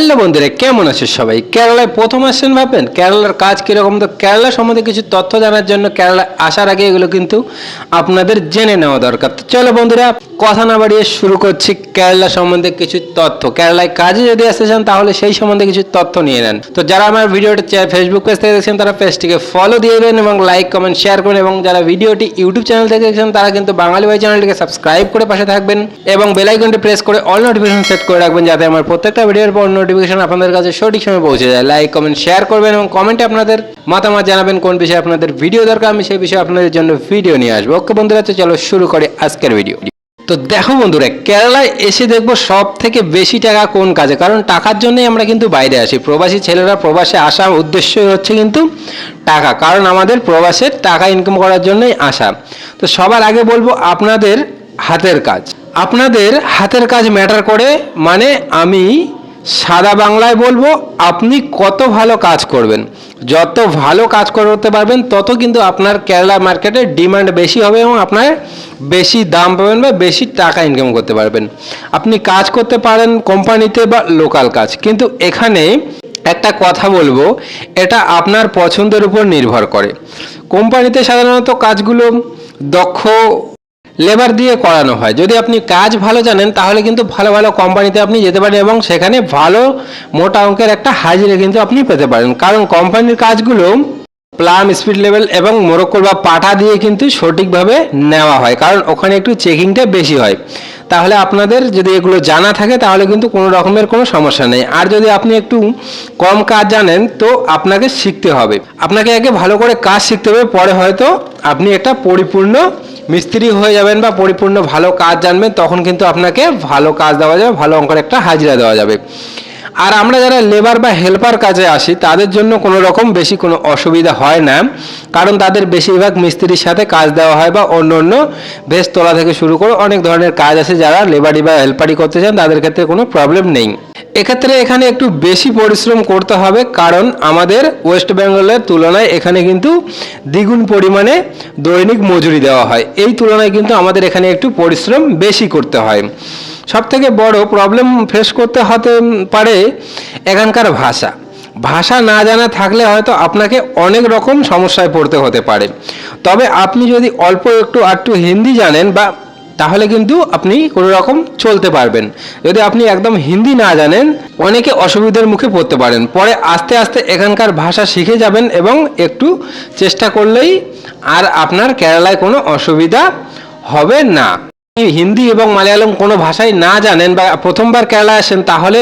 Hello বন্ধুরা, কেমন আছে সবাই? কেরালায় প্রথম আসছেন ভাবেন কেরালার কাজ কীরকম? তো কেরালা সম্বন্ধে কিছু তথ্য জানার জন্য কেরালা আসার আগে এগুলো কিন্তু আপনাদের জেনে নেওয়া দরকার। তো চলো বন্ধুরা কথা না বাড়িয়ে শুরু করছি কেরালা সম্বন্ধে কিছু তথ্য। কেরালায় কাজে যদি আসতে চান, তাহলে সেই সম্বন্ধে কিছু তথ্য নিয়ে নেন। তো যারা আমার ভিডিওটা ফেসবুক পেজ থেকে দেখছেন, তারা পেজটিকে ফলো দিয়ে দেবেন এবং লাইক কমেন্ট শেয়ার করুন এবং যারা ভিডিওটি ইউটিউব চ্যানেল থেকে দেখছেন, তারা কিন্তু বাঙালি ভাই চ্যানেলটিকে সাবস্ক্রাইব করে পাশে থাকবেন এবং বেলাইকনটি প্রেস করে অল নোটিফিকেশন সেট করে রাখবেন যাতে আমার প্রত্যেকটা ভিডিওর পর নোটিফিকেশন আপনাদের কাছে সঠিক সময় পৌঁছে যায়। লাইক কমেন্ট শেয়ার করবেন এবং কমেন্টে আপনাদের মতামত জানাবেন, কোন বিষয়ে আপনাদের ভিডিও দরকার, আমি সেই বিষয়ে আপনাদের জন্য ভিডিও নিয়ে আসব। ওকে বন্ধুরা চলো শুরু করে আজকের ভিডিও তো দেখো বন্ধুরা, কেরালায় এসে দেখব সব থেকে বেশি টাকা কোন কাজে? কারণ টাকার জন্যই আমরা কিন্তু বাইরে আসি। প্রবাসী ছেলেরা প্রবাসে আসার উদ্দেশ্যই হচ্ছে কিন্তু টাকা। কারণ আমাদের প্রবাসের টাকা ইনকাম করার জন্যই আসা। তো সবার আগে বলব আপনাদের হাতের কাজ। আপনাদের হাতের কাজ ম্যাটার করে মানে আমি সাদা বাংলায় বলব, আপনি কত ভালো কাজ করবেন। যত ভালো কাজ করতে পারবেন, তত কিন্তু আপনার কেরালা মার্কেটে ডিমান্ড বেশি হবে এবং আপনার বেশি দাম পাবেন বা বেশি টাকা ইনকাম করতে পারবেন। আপনি কাজ করতে পারেন কোম্পানিতে বা লোকাল কাজ। কিন্তু এখানে একটা কথা বলব, এটা আপনার পছন্দের উপর নির্ভর করে। কোম্পানিতে সাধারণত কাজগুলো দক্ষ লেবার দিয়ে করানো হয়। যদি আপনি কাজ ভালো জানেন, তাহলে কিন্তু ভালো ভালো কোম্পানিতে আপনি যেতে পারেন এবং সেখানে ভালো মোটা অঙ্কের একটা হাজিরা কিন্তু আপনি পেতে পারেন। কারণ কোম্পানির কাজগুলো প্লাম স্পিড লেভেল এবং মোরক্কোর বা পাঠা দিয়ে কিন্তু সঠিকভাবে নেওয়া হয়। কারণ ওখানে একটু চেকিংটা বেশি হয়। তাহলে আপনাদের যদি এগুলো জানা থাকে, তাহলে কিন্তু কোনো রকমের কোনো সমস্যা নেই। আর যদি আপনি একটু কম কাজ জানেন, তো আপনাকে শিখতে হবে। আপনাকে আগে ভালো করে কাজ শিখতে হবে, পরে হয়তো আপনি একটা পরিপূর্ণ মিস্ত্রি হয়ে যাবেন বা পরিপূর্ণ ভালো কাজ জানবেন, তখন কিন্তু আপনাকে ভালো কাজ দেওয়া যাবে, ভালো অঙ্কের একটা হাজিরা দেওয়া যাবে। আর আমরা যারা লেবার বা হেল্পার কাজে আসি, তাদের জন্য কোনো রকম বেশি কোনো অসুবিধা হয় না, কারণ তাদের বেশিরভাগ মিস্ত্রির সাথে কাজ দেওয়া হয় বা অন্য অন্য ভেস তোলা থেকে শুরু করে অনেক ধরনের কাজ আছে যারা লেবারি বা হেল্পারি করতে চান, তাদের ক্ষেত্রে কোনো প্রবলেম নেই। এক্ষেত্রে এখানে একটু বেশি পরিশ্রম করতে হবে, কারণ আমাদের ওয়েস্ট বেঙ্গলের তুলনায় এখানে কিন্তু দ্বিগুণ পরিমাণে দৈনিক মজুরি দেওয়া হয়। এই তুলনায় কিন্তু আমাদের এখানে একটু পরিশ্রম বেশি করতে হয়। সব থেকে বড় প্রবলেম ফেস করতে হতে পারে এখানকার ভাষা। ভাষা না জানা থাকলে হয়তো আপনাকে অনেক রকম সমস্যায় পড়তে হতে পারে। তবে আপনি যদি অল্প একটু আটটু হিন্দি জানেন বা তাহলে কিন্তু আপনি কোনো রকম চলতে পারবেন। যদি আপনি একদম হিন্দি না জানেন, অনেকে অসুবিধার মুখে পড়তে পারেন। পরে আস্তে আস্তে এখানকার ভাষা শিখে যাবেন এবং একটু চেষ্টা করলেই আর আপনার কেরালায় কোনো অসুবিধা হবে না। হিন্দি এবং মালায়ালম কোনো ভাষায় না জানেন বা প্রথমবার কেরালা আসেন, তাহলে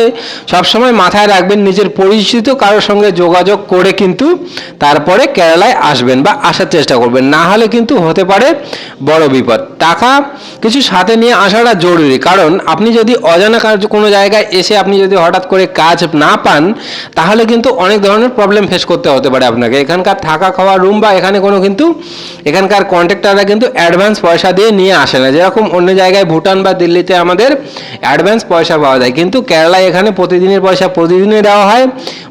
সবসময় মাথায় রাখবেন নিজের পরিচিত কারোর সঙ্গে যোগাযোগ করে কিন্তু তারপরে কেরালায় আসবেন বা আসার চেষ্টা করবেন। না হলে কিন্তু হতে পারে বড় বিপদ। টাকা কিছু সাথে নিয়ে আসাটা জরুরি। কারণ আপনি যদি অজানা কাজ কোনো জায়গায় এসে আপনি যদি হঠাৎ করে কাজ না পান, তাহলে কিন্তু অনেক ধরনের প্রবলেম ফেস করতে হতে পারে আপনাকে। এখানকার থাকা খাওয়া রুম বা এখানে কোনো কিন্তু এখানকার কন্ট্রাক্টাররা কিন্তু অ্যাডভান্স পয়সা দিয়ে নিয়ে আসে না। যেরকম অন্য জায়গায়, ভুটান বা দিল্লিতে আমাদের অ্যাডভান্স পয়সা পাওয়া যায়। কিন্তু কেরালায় এখানে প্রতিদিনের পয়সা প্রতিদিনে দেওয়া হয়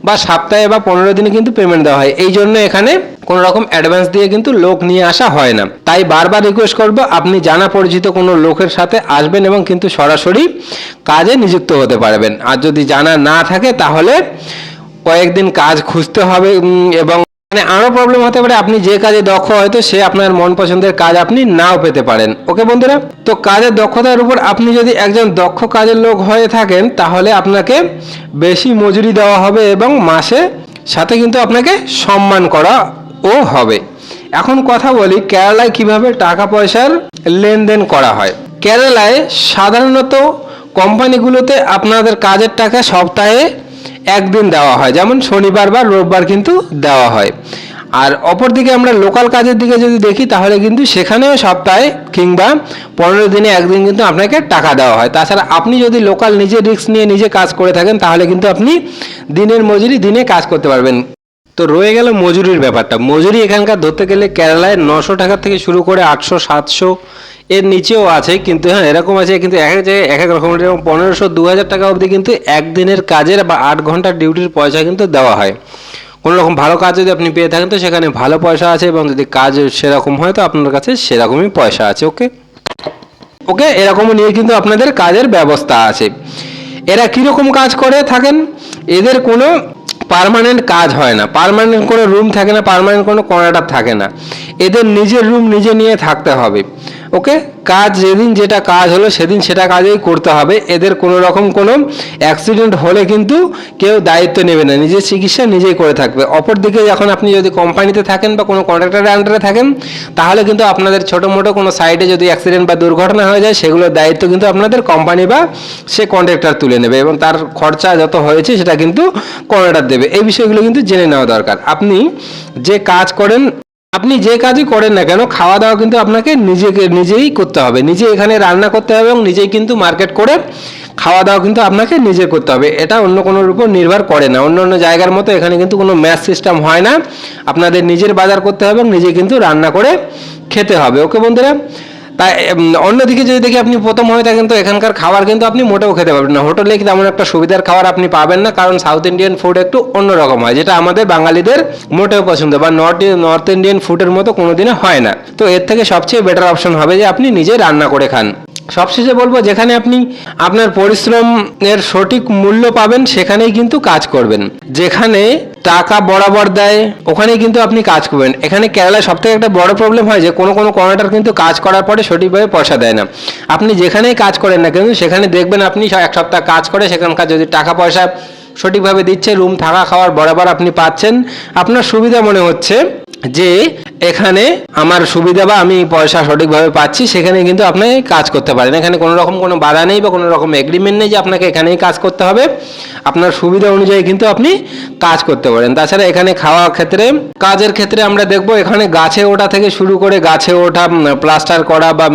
বা সপ্তাহে বা পনেরো দিনে কিন্তু পেমেন্ট দেওয়া হয়। এই জন্য এখানে কোনো রকম অ্যাডভান্স দিয়ে কিন্তু লোক নিয়ে আসা হয় না। তাই বারবার রিকোয়েস্ট করব, আপনি জানা পরিচিত কোনো লোকের সাথে আসবেন এবং কিন্তু সরাসরি কাজে নিযুক্ত হতে পারবেন। আর যদি জানা না থাকে, তাহলে কয়েকদিন কাজ খুঁজতে হবে এবং মানে আরও প্রবলেম হতে পারে, আপনি যে কাজে দক্ষ হয়তো সে আপনার মন পছন্দের কাজ আপনি নাও পেতে পারেন। ওকে বন্ধুরা? তো কাজের দক্ষতার উপর আপনি যদি একজন দক্ষ কাজের লোক হয়ে থাকেন, তাহলে আপনাকে বেশি মজুরি দেওয়া হবে এবং মাসে সাথে কিন্তু আপনাকে সম্মান করা ও হবে। এখন কথা বলি, কেরালায় কীভাবে টাকা পয়সার লেনদেন করা হয়? কেরালায় সাধারণত কোম্পানিগুলোতে আপনাদের কাজের টাকা সপ্তাহে একদিন দেওয়া হয়। যেমন শনিবার বা রোববার কিন্তু দেওয়া হয়। আর অপরদিকে আমরা লোকাল কাজের দিকে যদি দেখি, তাহলে কিন্তু সেখানেও সপ্তাহে কিংবা পনেরো দিনে একদিন কিন্তু আপনাকে টাকা দেওয়া হয়। তাছাড়া আপনি যদি লোকাল নিজে রিস্ক নিয়ে নিজে কাজ করে থাকেন, তাহলে কিন্তু আপনি দিনের মজুরি দিনে কাজ করতে পারবেন। তো রয়ে গেল মজুরির ব্যাপারটা। মজুরি এখানকার ধরতে গেলে কেরালায় নশো টাকা থেকে শুরু করে আটশো, সাতশো এর নিচেও আছে, কিন্তু হ্যাঁ এরকম আছে, কিন্তু এক এক জায়গায়, এক এক রকমের, যেমন পনেরোশো দু হাজার টাকা অবধি কিন্তু একদিনের কাজের বা আট ঘণ্টার ডিউটির পয়সা কিন্তু দেওয়া হয়। কোনো রকম ভালো কাজ যদি আপনি পেয়ে থাকেন, তো সেখানে ভালো পয়সা আছে এবং যদি কাজ সেরকম হয়, তো আপনার কাছে সেরকমই পয়সা আছে, ওকে? ওকে, এরকমও নিয়ে কিন্তু আপনাদের কাজের ব্যবস্থা আছে। এরা কীরকম কাজ করে থাকেন? এদের কোনো পার্মানেন্ট কাজ হয় না। পার্মানেন্ট কোনো রুম থাকে না, পারমানেন্ট কোনো কর্নাটার থাকে না। এদের নিজের রুম নিজে নিয়ে থাকতে হবে। ওকে? কাজ যেদিন যেটা কাজ হলো সেদিন সেটা কাজেই করতে হবে। এদের কোনো রকম কোনো অ্যাক্সিডেন্ট হলে কিন্তু কেউ দায়িত্ব নেবে না। নিজের চিকিৎসা নিজেই করে থাকবে। অপরদিকে যখন আপনি যদি কোম্পানিতে থাকেন বা কোনো কন্ট্রাক্টরের আন্ডারে থাকেন, তাহলে কিন্তু আপনাদের ছোটো মোটো কোনো সাইডে যদি অ্যাক্সিডেন্ট বা দুর্ঘটনা হয়ে যায়, সেগুলোর দায়িত্ব কিন্তু আপনাদের কোম্পানি বা সে কন্ট্রাক্টর তুলে নেবে এবং তার খরচা যত হয়েছে সেটা কিন্তু কন্ট্রাক্টর দেবে। এই বিষয়গুলো কিন্তু জেনে নেওয়া দরকার। আপনি যে কাজ করেন আপনি যে কাজই করেন না কেন খাওয়া দাওয়া কিন্তু আপনাকে নিজেকে, নিজেই করতে হবে। নিজে এখানে রান্না করতে হবে এবং নিজেই কিন্তু মার্কেট করে খাওয়া দাওয়া কিন্তু আপনাকে নিজে করতে হবে। এটা অন্য কোনোর উপর নির্ভর করে না। অন্য অন্য জায়গার মতো এখানে কিন্তু কোনো ম্যাচ সিস্টেম হয় না। আপনাদের নিজের বাজার করতে হবে এবং নিজে কিন্তু রান্না করে খেতে হবে। ওকে বন্ধুরা তাই অন্যদিকে যদি দেখি আপনি প্রথম হয়ে থাকেন, তো এখানকার খাবার কিন্তু আপনি মোটেও খেতে পারবেন না। হোটেলে তেমন একটা সুবিধার খাবার আপনি পাবেন না, কারণ সাউথ ইন্ডিয়ান ফুড একটু অন্যরকম হয়, যেটা আমাদের বাঙালিদের মোটেও পছন্দ, বা নর্থ নর্থ ইন্ডিয়ান ফুডের মতো কোনোদিনও হয় না। তো এর থেকে সবচেয়ে বেটার অপশন হবে যে আপনি নিজে রান্না করে খান। সবশেষে বলব, যেখানে আপনি আপনার পরিশ্রমের সঠিক মূল্য পাবেন, সেখানেই কিন্তু কাজ করবেন। যেখানে টাকা বরাবর দেয় ওখানে কিন্তু আপনি কাজ করবেন। এখানে কেরালায় সব থেকে একটা বড় প্রবলেম হয় যে, কোনো কোনো কর্নাটার কিন্তু কাজ করার পরে সঠিকভাবে পয়সা দেয় না। আপনি যেখানেই কাজ করেন না কিন্তু সেখানে দেখবেন আপনি এক সপ্তাহ কাজ করে, সেখানকার যদি টাকা পয়সা সঠিকভাবে দিচ্ছে রুম থাকা খাওয়ার বরাবর আপনি পাচ্ছেন। আপনার সুবিধা মনে হচ্ছে যে এখানে আমার সুবিধা বা আমি পয়সা সঠিকভাবে পাচ্ছি, সেখানে কিন্তু আপনি কাজ করতে পারেন। এখানে কোনো রকম কোনো বাধা নেই বা কোনো রকম এগ্রিমেন্ট নেই যে আপনাকে এখানেই কাজ করতে হবে। আপনার সুবিধা অনুযায়ী কিন্তু আপনি কাজ করতে পারেন। তাছাড়া এখানে খাওয়ার ক্ষেত্রে, কাজের ক্ষেত্রে আমরা দেখব এখানে গাছে ওঠা থেকে শুরু করে গাছে ওঠা প্লাস্টার করা বা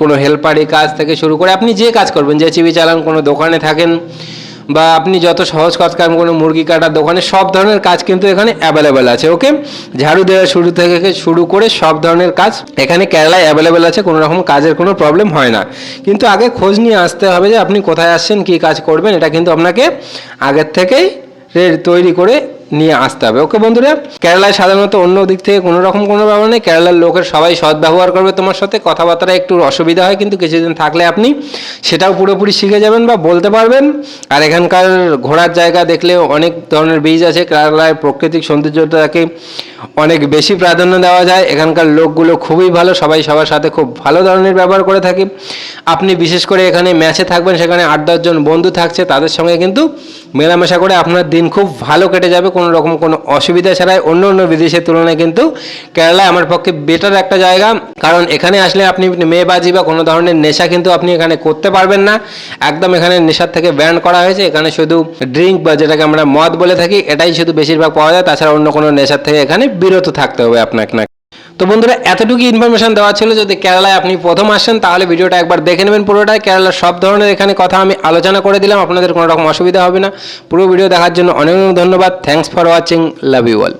কোনো হেল্পারি কাজ থেকে শুরু করে আপনি যে কাজ করবেন, যে চিবি চালান, কোনো দোকানে থাকেন বা আপনি যত সহজ কাজ কাম কোনো মুরগি কাটার দোকানে সব ধরনের কাজ কিন্তু এখানে অ্যাভেলেবেল আছে ওকে ঝাড়ু দেওয়া শুরু থেকে শুরু করে সব ধরনের কাজ এখানে কেরালায় অ্যাভেলেবেল আছে, কোনো রকম কাজের কোনো প্রবলেম হয় না। কিন্তু আগে খোঁজ নিয়ে আসতে হবে যে আপনি কোথায় আসছেন, কী কাজ করবেন, এটা কিন্তু আপনাকে আগের থেকেই তৈরি করে নিয়ে আসতে হবে। ওকে বন্ধুরা, কেরালায় সাধারণত অন্য দিক থেকে কোনো রকম কোনো ব্যাপার নেই। কেরালার লোকের সবাই সৎ ব্যবহার করবে তোমার সাথে। কথাবার্তা একটু অসুবিধা হয়, কিন্তু কিছুদিন থাকলে আপনি সেটাও পুরোপুরি শিখে যাবেন বা বলতে পারবেন। আর এখানকার ঘোরার জায়গা দেখলে অনেক ধরনের বীজ আছে। কেরালায় প্রাকৃতিক সৌন্দর্যটাকে অনেক বেশি প্রাধান্য দেওয়া যায়। এখানকার লোকগুলো খুবই ভালো, সবাই সবার সাথে খুব ভালো ধরনের ব্যবহার করে থাকে। আপনি বিশেষ করে এখানে ম্যাচে থাকবেন, সেখানে আট দশজন বন্ধু থাকছে, তাদের সঙ্গে কিন্তু মেলামেশা করে আপনার দিন খুব ভালো কেটে যাবে। কোনো রকম কোনো অসুবিধা ছাড়াই অন্য অন্য বিদেশের তুলনায় কিন্তু কেরালা আমার পক্ষে বেটার একটা জায়গা। কারণ এখানে আসলে আপনি মেয়েবাজি বা কোনো ধরনের নেশা কিন্তু আপনি এখানে করতে পারবেন না। একদম এখানে নেশার থেকে ব্যান করা হয়েছে। এখানে শুধু ড্রিঙ্ক বা যেটাকে আমরা মদ বলে থাকি, এটাই শুধু বেশিরভাগ পাওয়া যায়। তাছাড়া অন্য কোনো নেশার থেকে এখানে বিরত থাকতে হবে আপনাকে তো বন্ধুরা, এতটুকু ইনফরমেশন দেওয়া ছিল। যদি কেরালায় আপনি প্রথম আসেন, তাহলে ভিডিওটা একবার দেখে নেবেন পুরোটাই কেরালার সব ধরনের এখানে কথা আমি আলোচনা করে দিলাম। আপনাদের কোনো রকম অসুবিধা হবে না। পুরো ভিডিও দেখার জন্য অনেক অনেক ধন্যবাদ। Thanks for watching love you all